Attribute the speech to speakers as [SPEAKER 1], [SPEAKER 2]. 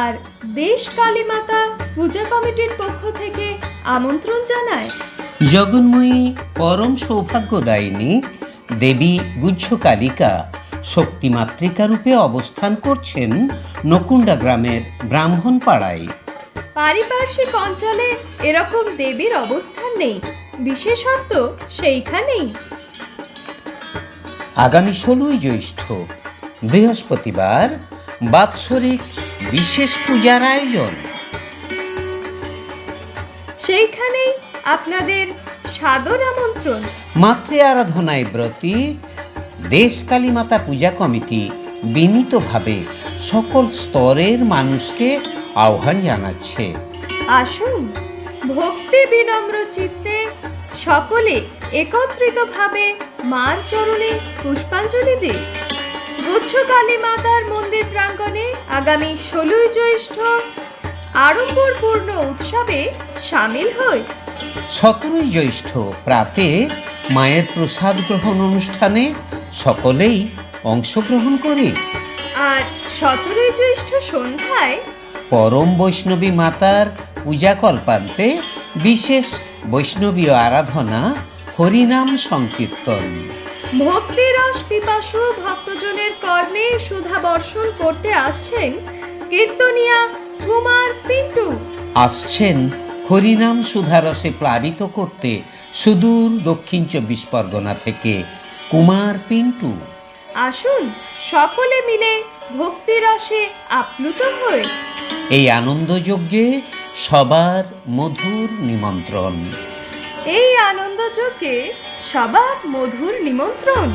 [SPEAKER 1] আর দেশ কালীমাতা পূজা কমিটির পক্ষ থেকে আমন্ত্রণ জানায়
[SPEAKER 2] জগন্ময়ী পরম সৌভাগ্যদায়িনী দেবী গুজ্জ কালিকা শক্তিমাতৃকা রূপে অবস্থান করছেন নকুণ্ডা গ্রামের ব্রাহ্মণ পাড়ায়।
[SPEAKER 1] পারিপার্শ্বিক অঞ্চলে এরকম দেবীর অবস্থান নেই বিশেষত্ব সেইখানেই।
[SPEAKER 2] আগামী ষোলোই জ্যৈষ্ঠ বৃহস্পতিবার বাৎসরিক বিশেষ পূজার আয়োজন।
[SPEAKER 1] সেইখানেই আপনাদের সাদর আমন্ত্রণ।
[SPEAKER 2] মাতৃ আরাধনায় ব্রতী দেশ কালীমাতা পূজা কমিটি বিনীতভাবে সকল স্তরের মানুষকে আহ্বান জানাচ্ছে।
[SPEAKER 1] আসুন ভক্তি বিনম্র চিত্তে সকলে একত্রিতভাবে মার চরণে পুষ্পাঞ্জলি দিই। গুচ্ছ কালী মাতার মন্দির প্রাঙ্গণে আগামী ষোলোই জ্যৈষ্ঠ আড়ম্বরপূর্ণ উৎসবে সামিল হই।
[SPEAKER 2] সতেরোই জ্যৈষ্ঠ প্রাতে মায়ের প্রসাদ গ্রহণ অনুষ্ঠানে সকলেই অংশগ্রহণ করে।
[SPEAKER 1] আর সতেরোই জ্যৈষ্ঠ সন্ধ্যায়
[SPEAKER 2] পরম বৈষ্ণবী মাতার পূজা কল্পান্তে বিশেষ বৈষ্ণবীয় আরাধনা হরিনাম সংকীর্তন।
[SPEAKER 1] ভক্তিরস পিপাসু ভক্তজনের কর্ণে সুধা বর্ষণ করতে আসছেন কীর্তনিয়া কুমার পিন্টু।
[SPEAKER 2] আসছেন হরিনাম সুধারসে প্লাবিত করতে সুদূর দক্ষিণ চব্বিশ পরগনা থেকে কুমার পিন্টু।
[SPEAKER 1] আসুন সকলে মিলে ভক্তিরসে আপ্লুত হই।
[SPEAKER 2] এই আনন্দযজ্ঞে সবার মধুর নিমন্ত্রণ।
[SPEAKER 1] এই আনন্দযজ্ঞে সবার মধুর নিমন্ত্রণ।